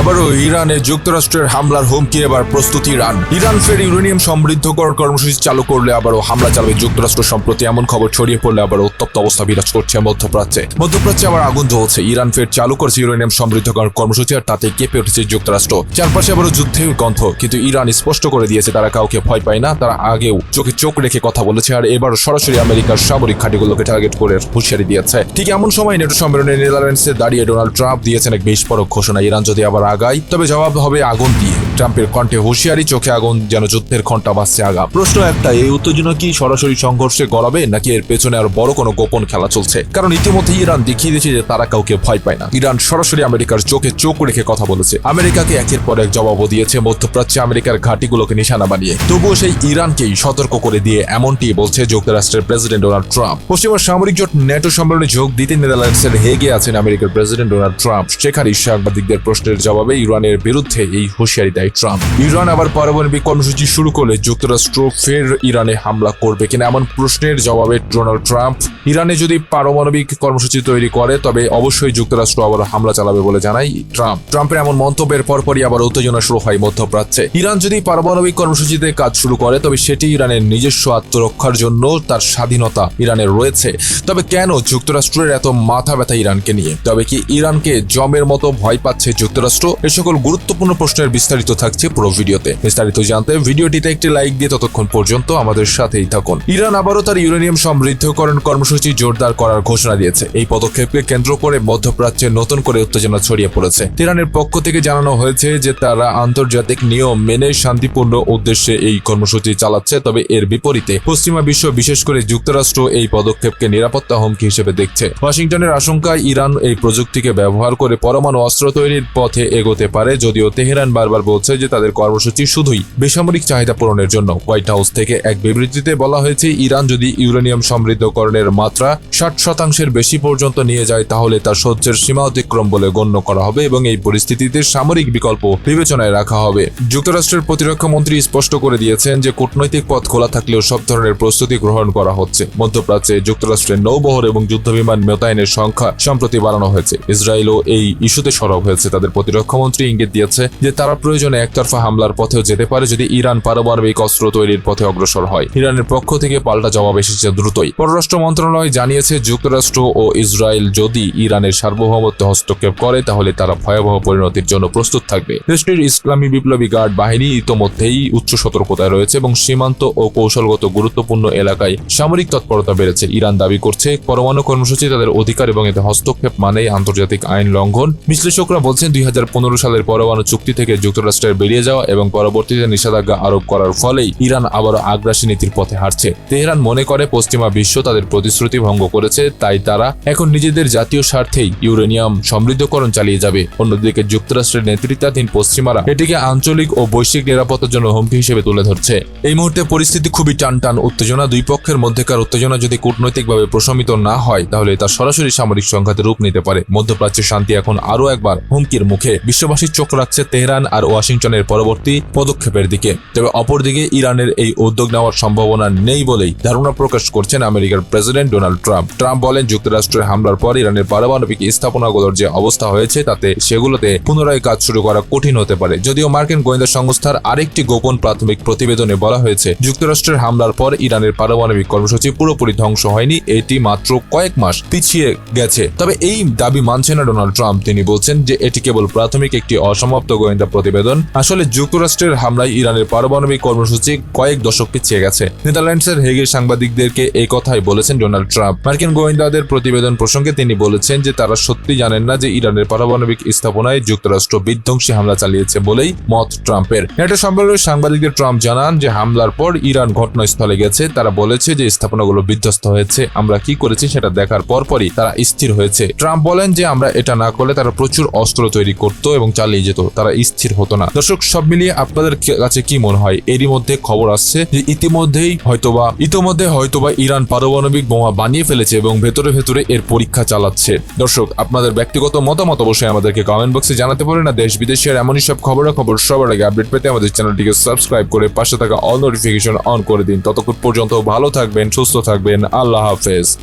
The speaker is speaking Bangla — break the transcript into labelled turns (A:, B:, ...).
A: আবারও ইরানে যুক্তরাষ্ট্রের হামলার হুমকি, এবার প্রস্তুতি ইরান। ইরান ফের ইউরেনিয়াম সমৃদ্ধকরণ কর্মসূচি চালু করলে আবারও হামলা চালাবে যুক্তরাষ্ট্র সম্প্রতি। এমন খবর ছড়িয়ে পড়লে আবার উত্তপ্ত অবস্থা বিরাজ করছে মধ্যপ্রাচ্যে। মধ্যপ্রাচ্যে আবার আগুন জ্বলছে ইরান ফের চালু করেছে ইউরেনিয়াম সমৃদ্ধকরণ কর্মসূচি আর তাতে কেঁপে উঠেছে যুক্তরাষ্ট্র। চারপাশে আবারও যুদ্ধের গন্ধ, কিন্তু ইরান স্পষ্ট করে দিয়েছে তারা কাউকে ভয় পায় না, তারা আগেও চোখে চোখ রেখে কথা বলেছে আর এবার সরাসরি আমেরিকার সামরিক ঘাঁটিগুলোকে টার্গেট করে হুঁশিয়ারি দিয়েছে। ঠিক এমন সময় নেটো সম্মেলনে নেদারল্যান্ডসে দাঁড়িয়ে ডোনাল্ড ট্রাম্প দিয়েছেন এক বিস্ফোরক ঘোষণা। ইরান যদি আবার আগায় তবে জবাব হবে আগুন দিয়ে। ট্রাম্পের কণ্ঠে হুঁশিয়ারি, চোখে আগুন, যেন যুদ্ধের ঘণ্টা বাজছে আগা প্রশ্ন একটা এই উত্তেজনা কি সরাসরি সংঘর্ষে গড়াবে নাকি এর পেছনে আর বড় কোনো গোপন খেলা চলছে? কারণ ইতিমধ্যে ইরান দেখিয়ে দিয়েছে যে তারা কাউকে ভয় পায় না। ইরান সরাসরি আমেরিকার চোখে চোখ রেখে কথা বলেছে। আমেরিকাকে একের পর এক জবাবও দিয়েছে, মধ্যপ্রাচ্যে আমেরিকার ঘাঁটিগুলোকে নিশানা বানিয়ে। তবুও সেই ইরানকেই সতর্ক করে দিয়ে এমনটি বলছে যুক্তরাষ্ট্রের প্রেসিডেন্ট ডোনাল্ড ট্রাম্প। পশ্চিমা সামরিক জোট ন্যাটো সম্মেলনে যোগ দিতে নেদারল্যান্ডসের হেগে আছেন আমেরিকার প্রেসিডেন্ট ডোনাল্ড ট্রাম্প। সেখানেই সাংবাদিকদের প্রশ্নের জবাবে ইরানের বিরুদ্ধে এই হুঁশিয়ারি দেয় ট্রাম্প। ইরান আবার পারমাণবিক কর্মসূচি শুরু করলে যুক্তরাষ্ট্র ফের ইরানে হামলা করবে কিনা এমন প্রশ্নের জবাবে ডোনাল্ড ট্রাম্প। ইরানে যদি পারমাণবিক কর্মসূচি তৈরি করে, তবে অবশ্যই যুক্তরাষ্ট্র আবার হামলা চালাবে বলে জানাই ট্রাম্প। ট্রাম্পের এমন মন্তব্যের পরপরই আবার উত্তেজনা শুরু হয় মধ্যপ্রাচ্যে। ইরান যদি পারমাণবিক কর্মসূচিতে কাজ শুরু করে, তবে সেটি ইরানের নিজস্ব আত্মরক্ষার জন্য তার স্বাধীনতা ইরানের রয়েছে। তবে কেন যুক্তরাষ্ট্রের এত মাথা ব্যথা ইরানকে নিয়ে? তবে কি ইরানকে জমের মতো ভয় পাচ্ছে যুক্তরাষ্ট্র? এ সকল গুরুত্বপূর্ণ প্রশ্নের বিস্তারিত থাকছে পুরো ভিডিওতে। বিস্তারিত জানতে ভিডিওটিতে একটি লাইক দিয়ে ততক্ষণ পর্যন্ত আমাদের সাথেই থাকুন। ইরান আবারও তার ইউরেনিয়াম সমৃদ্ধকরণ কর্মসূচি জোরদার করার ঘোষণা দিয়েছে। এই পদক্ষেপকে কেন্দ্র করে মধ্যপ্রাচ্যে নতুন করে উত্তেজনা ছড়িয়ে পড়েছে। ইরানের পক্ষ থেকে জানানো হয়েছে যে তারা আন্তর্জাতিক নিয়ম মেনে শান্তিপূর্ণ উদ্দেশ্যে এই কর্মসূচি চালাচ্ছে, তবে এর বিপরীতে পশ্চিমা বিশ্ব বিশেষ করে যুক্তরাষ্ট্র এই পদক্ষেপকে নিরাপত্তা হুমকি হিসেবে দেখছে। ওয়াশিংটনের আশঙ্কায় ইরান এই প্রযুক্তিকে ব্যবহার করে পরমাণু অস্ত্র তৈরির পথে এগোতে পারে, যদিও তেহরান বারবার বলছে যে তাদের কর্মসূচি শুধুই বেসামরিক চাহিদা পূরণের জন্য। হোয়াইট হাউস থেকে এক বিবৃতিতে বলা হয়েছে, ইরান যদি ইউরেনিয়াম সমৃদ্ধকরণের মাত্রা ষাট শতাংশের বেশি পর্যন্ত নিয়ে যায়, তাহলে তা সহ্যের সীমা অতিক্রম বলে গণ্য করা হবে এবং এই পরিস্থিতিতে সামরিক বিকল্প বিবেচনায় রাখা হবে। যুক্তরাষ্ট্রের প্রতিরক্ষা মন্ত্রী স্পষ্ট করে দিয়েছেন যে, কূটনৈতিক পথ খোলা থাকলেও সব ধরনের প্রস্তুতি গ্রহণ করা হচ্ছে। মধ্যপ্রাচ্যে যুক্তরাষ্ট্রের নৌবহর এবং যুদ্ধবিমান মোতায়েনের সংখ্যা সম্প্রতি বাড়ানো হয়েছে। ইসরায়েলও এই ইস্যুতে সরব হয়েছে। তাদের প্রতিরক্ষা মন্ত্রী ইঙ্গিত দিয়েছে যে, তারা প্রয়োজনে একতরফা হামলার পথেও যেতে পারে যদি ইরান পারমাণবিক অস্ত্র তৈরির পথে অগ্রসর হয়। ইরানের পক্ষ থেকে পাল্টা জবাব এসেছে দ্রুতই। পররাষ্ট্র মন্ত্রণালয় জানিয়েছে, যুক্তরাষ্ট্র ও ইসরায়েল যদি ইরানের সার্বভৌমত্ব হস্তক্ষেপ করে, তাহলে তারা ভয়াবহ পরিণতির জন্য প্রস্তুত থাকবে। দেশটির ইসলামী বিপ্লবী গার্ড বাহিনী ইতোমধ্যেই উচ্চ সতর্কতায় রয়েছে এবং সীমান্ত ও কৌশলগত গুরুত্বপূর্ণ এলাকায় সামরিক তৎপরতা বেড়েছে। ইরান দাবি করছে, পরমাণু কর্মসূচি তাদের অধিকার এবং এতে হস্তক্ষেপ মানেই আন্তর্জাতিক আইন লঙ্ঘন। বিশ্লেষকরা বলছেন, দুই হাজার পনেরো সালের পরমাণু চুক্তি থেকে যুক্তরাষ্ট্রের বেরিয়ে যাওয়া এবং পরবর্তীতে নিষেধাজ্ঞা আরোপ করার ফলেই ইরান আবারও আগ্রাসী নীতির পথে হাঁটছে। তেহরান মনে করে, পশ্চিমা বিশ্ব তাদের প্রতিশ্রুতি ভঙ্গ করেছে, তাই তারা এখন নিজেদের জাতীয় স্বার্থেই ইউরেনিয়াম সমৃদ্ধকরণ চালিয়ে যাবে। অন্যদিকে যুক্তরাষ্ট্রের নেতৃত্বাধীন পশ্চিমারা এটিকে আঞ্চলিক ও বৈশ্বিক নিরাপত্তার জন্য হুমকি হিসেবে তুলে ধরছে। এই মুহূর্তে পরিস্থিতি খুবই টান টান উত্তেজনা দুই পক্ষের মধ্যেকার উত্তেজনা যদি কূটনৈতিকভাবে প্রশমিত না হয়, তাহলে তা সরাসরি সামরিক সংঘাতে রূপ নিতে পারে। মধ্যপ্রাচ্যের শান্তি এখন আরও একবার হুমকির মুখে। বিশ্ববাসীর চোখ রাখছে তেহরান আর ওয়াশিংটনের পরবর্তী পদক্ষেপের দিকে। তবে অপরদিকে ইরানের এই উদ্যোগ নেওয়ার সম্ভাবনা নেই বলেই ধারণা প্রকাশ করছেন আমেরিকার প্রেসিডেন্ট ডোনাল্ড ট্রাম্প। ট্রাম্প বলেন যুক্তরাষ্ট্রের হামলার পর ইরানের পারমাণবিক স্থাপনাগুলোর যে অবস্থা হয়েছে, তাতে সেগুলোতে পুনরায় কাজ শুরু করা কঠিন হতে পারে। যদিও মার্কিন গোয়েন্দা সংস্থার আরেকটি গোপন প্রাথমিক প্রতিবেদনে বলা হয়েছে, যুক্তরাষ্ট্রের হামলার পর ইরানের পারমাণবিক কর্মসূচি পুরোপুরি ধ্বংস হয়নি, এটি মাত্র কয়েক মাস পিছিয়ে গেছে। তবে এই দাবি মানছে না ডোনাল্ড ট্রাম্প। তিনি বলছেন যে, এটি কেবল প্রাথমিক একটি অসমাপ্ত গোয়েন্দা প্রতিবেদন আসলে যুক্তরাষ্ট্রের হামলায় ইরানের পারমাণবিক কর্মসূচি কয়েক দশক পিছিয়ে গেছে। নেদারল্যান্ডসের হেগে সাংবাদিকদেরকে এই কথাই বলেছেন ডোনাল্ড ট্রাম্প। মার্কিন গোয়েন্দাদের প্রতিবেদন প্রসঙ্গে তিনি বলেছেন যে তারা সত্যি জানেন না যে ইরানের পারমাণবিক স্থাপনায় যুক্তরাষ্ট্র বিধ্বংসী হামলা চালিয়েছে বলেই মত ট্রাম্পের। নেটো সম্মেলনে সাংবাদিকদের ট্রাম্প জানান যে হামলার পর ইরান ঘটনাস্থলে গেছে। তারা বলেছে যে স্থাপনাগুলো বিধ্বস্ত হয়েছে। আমরা কি করেছি সেটা দেখার পরপরই তারা স্থির হয়েছে। ট্রাম্প বলেন যে আমরা এটা না করলে তারা প্রচুর অস্ত্র তৈরি করত এবং চালিয়ে যেত। তারা স্থির হতো না। দর্শক, সব মিলিয়ে আপনাদের কাছে কি মনে হয়? এরই মধ্যে খবর আসছে যে ইতিমধ্যেই হয়তোবা ইতিমধ্যে হয়তোবা ইরান পারমাণবিক বোমা বানিয়ে ফেলেছে এবং ভেতরে ভেতরে এর পরীক্ষা চালাচ্ছে। দর্শক, আপনাদের ব্যক্তিগত মতামত অবশ্যই আমাদেরকে কমেন্ট বক্সে জানাতে পারেন না দেশ বিদেশের এমনই সব খবরাখবর সবার আগে আপডেট পেতে আমাদের চ্যানেলটিকে সাবস্ক্রাইব করে পাশে থাকা অল নোটিফিকেশন অন করে দিন। ততক্ষণ পর্যন্ত ভালো থাকবেন, সুস্থ থাকবেন। আল্লাহ হাফেজ।